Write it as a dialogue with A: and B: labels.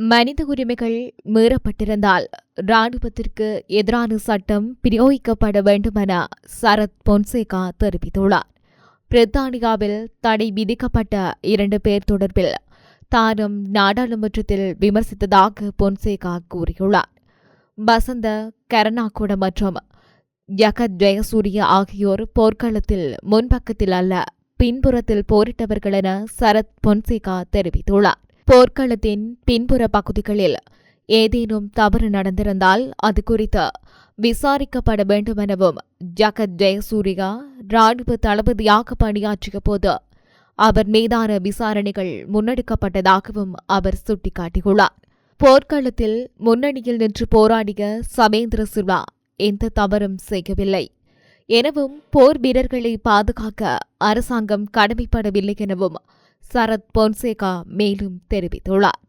A: மனித உரிமைகள் மீறப்பட்டிருந்தால் ராணுவத்திற்கு எதிரான சட்டம் பிரயோகிக்கப்பட வேண்டுமென சரத் பொன்சேகா தெரிவித்துள்ளார். பிரித்தானியாவில் தடை விதிக்கப்பட்ட இரண்டு பேர் தொடர்பில் தானும் நாடாளுமன்றத்தில் விமர்சித்ததாக பொன்சேகா கூறியுள்ளார். வசந்த கரணாகுட மற்றும் ஜகத் ஜெயசூரிய ஆகியோர் போர்க்களத்தில் முன்பக்கத்தில் அல்ல பின்புறத்தில் போரிட்டவர்கள் என சரத் பொன்சேகா தெரிவித்துள்ளார். போர்க்களத்தின் பின்புற பகுதிகளில் ஏதேனும் தவறு நடந்திருந்தால் அது குறித்து விசாரிக்கப்பட வேண்டுமெனவும் ஜகத் ஜெயசூரியா ராணுவ தளபதியாக பணியாற்றிய போது அவர் மீதான விசாரணைகள் முன்னெடுக்கப்பட்டதாகவும் அவர் சுட்டிக்காட்டியுள்ளார். போர்க்களத்தில் முன்னணியில் நின்று போராடிய சமேந்திர சில்வா எந்த தவறும் செய்யவில்லை. எனவும் போர் வீரர்களை பாதுகாக்க அரசாங்கம் கடமைப்படவில்லை எனவும் சரத் பொன்சேகா மேலும் தெரிவித்துள்ளார்.